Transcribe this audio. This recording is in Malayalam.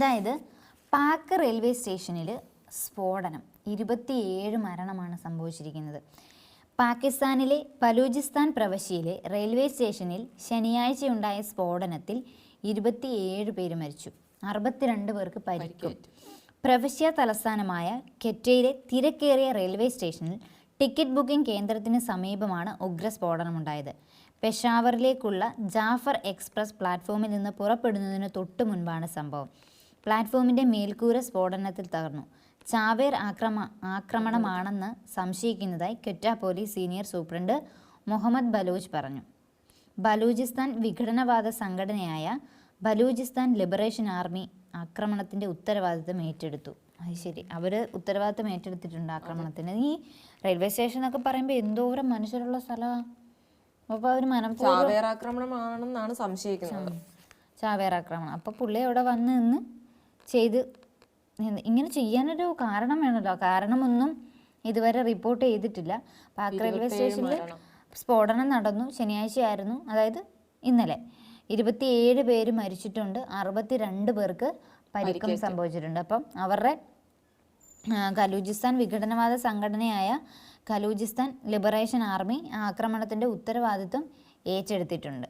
അതായത് പാക്ക് റെയിൽവേ സ്റ്റേഷനിൽ സ്ഫോടനം ഇരുപത്തിയേഴ് മരണമാണ് സംഭവിച്ചിരിക്കുന്നത്. പാകിസ്ഥാനിലെ ബലൂചിസ്ഥാൻ പ്രവശ്യയിലെ റെയിൽവേ സ്റ്റേഷനിൽ ശനിയാഴ്ചയുണ്ടായ സ്ഫോടനത്തിൽ ഇരുപത്തിയേഴ് പേര് മരിച്ചു അറുപത്തിരണ്ട് പേർക്ക് പരിക്കും. പ്രവശ്യ തലസ്ഥാനമായ കെറ്റയിലെ തിരക്കേറിയ റെയിൽവേ സ്റ്റേഷനിൽ ടിക്കറ്റ് ബുക്കിംഗ് കേന്ദ്രത്തിന് സമീപമാണ് ഉഗ്രസ്ഫോടനമുണ്ടായത്. പെഷാവറിലേക്കുള്ള ജാഫർ എക്സ്പ്രസ് പ്ലാറ്റ്ഫോമിൽ നിന്ന് പുറപ്പെടുന്നതിന് തൊട്ടു മുൻപാണ് സംഭവം. പ്ലാറ്റ്ഫോമിന്റെ മേൽക്കൂര സ്ഫോടനത്തിൽ തകർന്നു. ചാവേർ ആക്രമ ആക്രമണമാണെന്ന് സംശയിക്കുന്നതായി Quetta police senior superintendent Muhammad Baloch പറഞ്ഞു. ബലൂചിസ്ഥാൻ വിഘടനവാദ സംഘടനയായ ബലൂചിസ്ഥാൻ ലിബറേഷൻ ആർമി ആക്രമണത്തിന്റെ ഉത്തരവാദിത്തം ഏറ്റെടുത്തു. അത് ശരി അവർ ഉത്തരവാദിത്തം ഏറ്റെടുത്തിട്ടുണ്ട് ആക്രമണത്തിന്. ഈ റെയിൽവേ സ്റ്റേഷൻ എന്നൊക്കെ പറയുമ്പോൾ എന്തോരം മനുഷ്യരുള്ള സ്ഥലമാണ് അപ്പോൾ അവർ മനഃപൂർവം ചാവേറാക്രമണമാണെന്നാണ് സംശയിക്കുന്നത്. ചാവേർ ആക്രമണം. അപ്പോൾ പുള്ളി അവിടെ വന്ന് നിന്ന് ചെയ്ത് ഇങ്ങനെ ചെയ്യാനൊരു കാരണം വേണമല്ലോ. കാരണമൊന്നും ഇതുവരെ റിപ്പോർട്ട് ചെയ്തിട്ടില്ല. പാക് റെയിൽവേ സ്റ്റേഷനിൽ സ്ഫോടനം നടന്നു. ശനിയാഴ്ചയായിരുന്നു. അതായത് ഇന്നലെ. ഇരുപത്തിയേഴ് പേര് മരിച്ചിട്ടുണ്ട്. അറുപത്തിരണ്ട് പേർക്ക് പരിക്കും സംഭവിച്ചിട്ടുണ്ട്. അപ്പം അവരുടെ കലൂജിസ്ഥാൻ വിഘടനവാദ സംഘടനയായ ഖലൂജിസ്ഥാൻ ലിബറേഷൻ ആർമി ആക്രമണത്തിന്റെ ഉത്തരവാദിത്വം ഏറ്റെടുത്തിട്ടുണ്ട്.